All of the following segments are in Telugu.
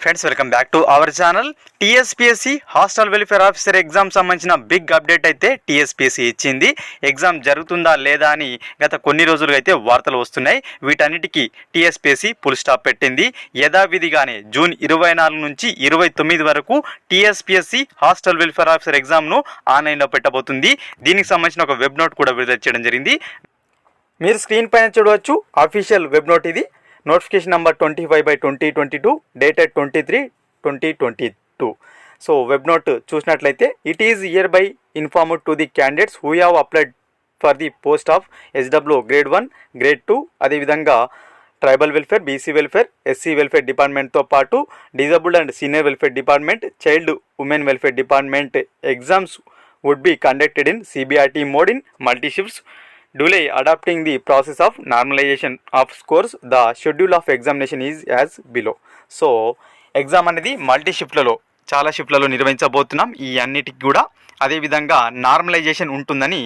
Friends welcome back to our channel TSPSC hostel welfare officer exam సంబంధించిన బిగ్ అప్డేట్ అయితే టీఎస్పీఎస్సీ ఇచ్చింది. ఎగ్జామ్ జరుగుతుందా లేదా అని గత కొన్ని రోజులుగా అయితే వార్తలు వస్తున్నాయి. వీటన్నిటికీ టీఎస్పీఎస్సీ ఫుల్ స్టాప్ పెట్టింది. యథావిధిగానే జూన్ ఇరవై నాలుగు నుంచి ఇరవై తొమ్మిది వరకు టీఎస్పీఎస్సీ హాస్టల్ వెల్ఫేర్ ఆఫీసర్ ఎగ్జామ్ను ఆన్లైన్లో పెట్టబోతుంది. దీనికి సంబంధించిన ఒక వెబ్ నోట్ కూడా విడుదల చేయడం జరిగింది. మీరు స్క్రీన్ పైన చూడవచ్చు. అఫీషియల్ వెబ్ నోట్ ఇది. Notification number twenty five by twenty twenty two dated twenty three twenty twenty two. So web note చూసినట్లయితే it is hereby inform to the candidates who have applied for the post of SW grade one grade two అదేవిధంగా tribal welfare BC welfare SC welfare డిపార్ట్మెంట్తో పాటు disabled and senior welfare department child women welfare department exams would be conducted in CBRT mode in multi shifts Delay adopting the process of normalization of scores, the schedule of examination is as below. So exam అనేది మల్టీ షిఫ్ట్లలో చాలా షిఫ్ట్లలో నిర్వహించబోతున్నాం. ఈ అన్నిటికి కూడా అదేవిధంగా నార్మలైజేషన్ ఉంటుందని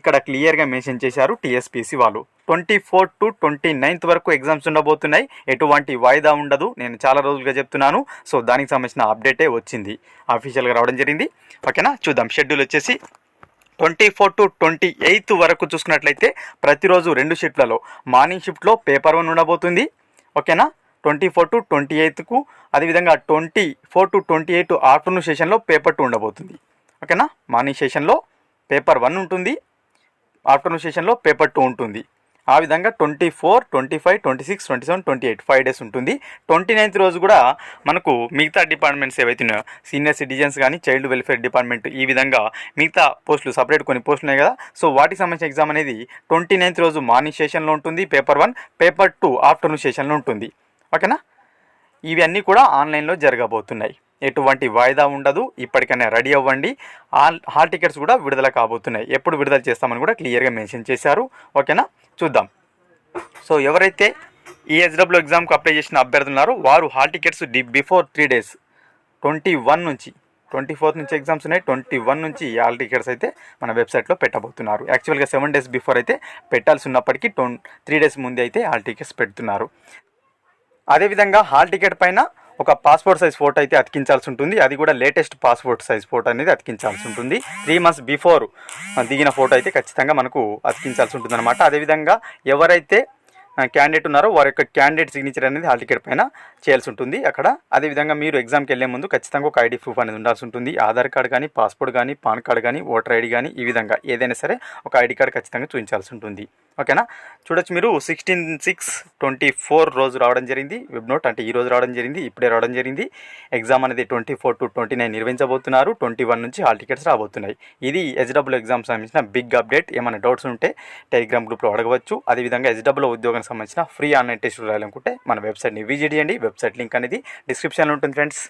ఇక్కడ క్లియర్గా మెన్షన్ చేశారు టీఎస్పీసీ వాళ్ళు twenty four to twenty ninth వరకు ఎగ్జామ్స్ ఉండబోతున్నాయి. ఎటువంటి వాయిదా ఉండదు. నేను చాలా రోజులుగా చెప్తున్నాను. సో దానికి సంబంధించిన అప్డేటే వచ్చింది. అఫీషియల్గా రావడం జరిగింది. ఓకేనా? చూద్దాం. షెడ్యూల్ వచ్చేసి twenty four to twenty eighth వరకు చూసుకున్నట్లయితే ప్రతిరోజు రెండు షిఫ్ట్లలో మార్నింగ్ షిఫ్ట్లో పేపర్ వన్ ఉండబోతుంది. ఓకేనా? ట్వంటీ ఫోర్ టు ట్వంటీ ఎయిత్కు అదేవిధంగా twenty four to twenty eight afternoon సెషన్లో పేపర్ టూ ఉండబోతుంది. ఓకేనా? మార్నింగ్ సెషన్లో పేపర్ వన్ ఉంటుంది. ఆఫ్టర్నూన్ సెషన్లో పేపర్ టూ ఉంటుంది. ఆ విధంగా twenty four twenty five twenty six twenty seven twenty eight five days ఉంటుంది. ట్వంటీ నైన్త్ రోజు కూడా మనకు మిగతా డిపార్ట్మెంట్స్ ఏవైతే ఉన్నాయో సీనియర్ సిటిజన్స్ కానీ చైల్డ్ వెల్ఫేర్ డిపార్ట్మెంట్ ఈ విధంగా మిగతా పోస్టులు సపరేట్ కొన్ని పోస్టులు ఉన్నాయి కదా. సో వాటికి సంబంధించిన ఎగ్జామ్ అనేది ట్వంటీ నైన్త్ రోజు మార్నింగ్ సెషన్లో ఉంటుంది paper one paper two afternoon సెషన్లో ఉంటుంది. ఓకేనా? ఇవన్నీ కూడా ఆన్లైన్లో జరగబోతున్నాయి. ఎటువంటి వాయిదా ఉండదు. ఇప్పటికైనా రెడీ అవ్వండి. హాల్ హాల్ టికెట్స్ కూడా విడుదల కాబోతున్నాయి. ఎప్పుడు విడుదల చేస్తామని కూడా క్లియర్గా మెన్షన్ చేశారు. ఓకేనా? చూద్దాం. సో ఎవరైతే ఈ ఎగ్జామ్కి అప్లై చేసిన అభ్యర్థులు ఉన్నారో వారు hall tickets D before three days twenty one నుంచి ట్వంటీ ఫోర్త్ నుంచి ఎగ్జామ్స్ ఉన్నాయి. ట్వంటీ వన్ నుంచి ఈ హాల్ టికెట్స్ అయితే మన వెబ్సైట్లో పెట్టబోతున్నారు. యాక్చువల్గా సెవెన్ డేస్ బిఫోర్ అయితే పెట్టాల్సి ఉన్నప్పటికీ ట్వం త్రీ డేస్ ముందే అయితే హాల్ టికెట్స్ పెడుతున్నారు. అదేవిధంగా హాల్ టికెట్ పైన ఒక పాస్పోర్ట్ సైజ్ ఫోటో అయితే అతికించాల్సి ఉంటుంది. అది కూడా లేటెస్ట్ పాస్పోర్ట్ సైజ్ ఫోటో అనేది అతికించాల్సి ఉంటుంది. త్రీ మంత్స్ బిఫోర్ దిగిన ఫోటో అయితే ఖచ్చితంగా మనకు అతికించాల్సి ఉంటుంది అనమాట అదేవిధంగా ఎవరైతే క్యాండిడేట్ ఉన్నారో. వారి యొక్క క్యాండిడేట్ సిగ్నేచర్ అనేది హాల్ టికెట్ పైన చేయాల్సి ఉంటుంది. అక్కడ అదేవిధంగా మీరు ఎగ్జామ్కి వెళ్ళే ముందు ఖచ్చితంగా ఒక ఐడి ప్రూఫ్ అనేది ఉండాల్సి ఉంటుంది. ఆధార్ కార్డ్ కానీ పాస్పోర్ట్ కానీ పాన్ కార్డ్ కానీ ఓటర్ ఐడి కానీ ఈ విధంగా ఏదైనా సరే ఒక ఐడి కార్డ్ ఖచ్చితంగా చూపించాల్సి ఉంటుంది. ఓకేనా చూడొచ్చు మీరు. సిక్స్టీన్ సిక్స్ ట్వంటీ ఫోర్ రోజు రావడం జరిగింది. వెబ్ నోట్ అంటే ఈ రోజు రావడం జరిగింది. ఇప్పుడే రావడం జరిగింది. ఎగ్జామ్ అనేది twenty four to twenty nine నిర్వహించబోతున్నారు. Twenty one నుంచి హాల్ టికెట్స్ రాబోతున్నాయి. ఇది ఎస్డబ్ల్యూ ఎగ్జామ్ సంబంధించిన బిగ్ అప్డేట్ ఏమైనా డౌట్స్ ఉంటే టెలిగ్రామ్ గ్రూప్లో అడగవచ్చు. అదేవిధంగా ఎస్డబ్ల్యూ ఉద్యోగానికి సంబంధించిన ఫ్రీ ఆన్లైన్ టెస్ట్ రాయాలనుకుంటే మన వెబ్సైట్ని విజిట్ చేయండి. వెబ్సైట్ లింక్ అనేది డిస్క్రిప్షన్లో ఉంటుంది ఫ్రెండ్స్.